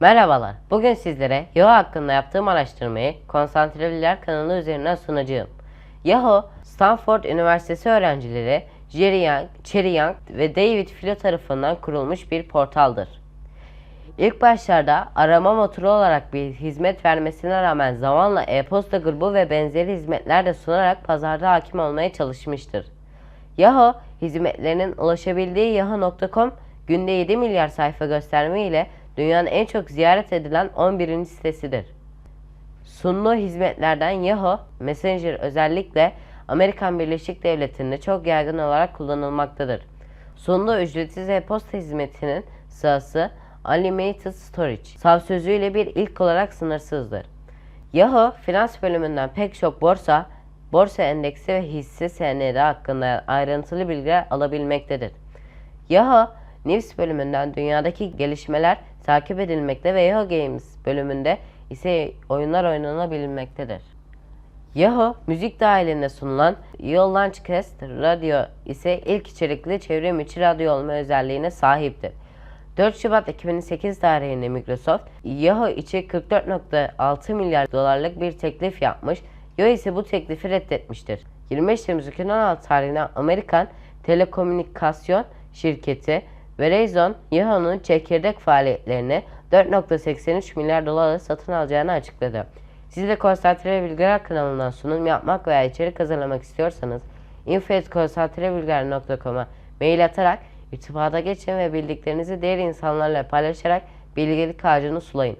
Merhabalar. Bugün sizlere Yahoo hakkında yaptığım araştırmayı Konsantre Bilgiler kanalı üzerinden sunacağım. Yahoo, Stanford Üniversitesi öğrencileri Jerry Yang, Cherry Yang ve David Filo tarafından kurulmuş bir portaldır. İlk başlarda arama motoru olarak bir hizmet vermesine rağmen zamanla e-posta grubu ve benzeri hizmetler de sunarak pazarda hakim olmaya çalışmıştır. Yahoo, hizmetlerinin ulaşabildiği yahoo.com günde 7 milyar sayfa gösterme ile dünyanın en çok ziyaret edilen 11. sitesidir. Sunduğu hizmetlerden Yahoo, Messenger özellikle Amerikan Birleşik Devletleri'nde çok yaygın olarak kullanılmaktadır. Sunduğu ücretsiz e-posta hizmetinin sırası Unlimited Storage, sav sözüyle bir ilk olarak sınırsızdır. Yahoo, finans bölümünden pek çok borsa, borsa endeksi ve hisse senedi hakkında ayrıntılı bilgiler alabilmektedir. Yahoo, News bölümünden dünyadaki gelişmeler takip edilmekte ve Yahoo Games bölümünde ise oyunlar oynanabilmektedir. Yahoo, müzik dahilinde sunulan Yahoo Launchcast Radyo ise ilk içerikli çevrim içi radyo olma özelliğine sahiptir. 4 Şubat 2008 tarihinde Microsoft, Yahoo için 44.6 milyar dolarlık bir teklif yapmış, Yahoo ise bu teklifi reddetmiştir. 25 Temmuz 2016 tarihinde Amerikan Telekomünikasyon Şirketi Verizon, Yahoo'nun çekirdek faaliyetlerini 4.83 milyar dolara satın alacağını açıkladı. Siz de Konsantre Bilgiler kanalından sunum yapmak veya içerik hazırlamak istiyorsanız info.konsantrebilgiler.com'a mail atarak irtibata geçin ve bildiklerinizi diğer insanlarla paylaşarak bilgelik ağacını sulayın.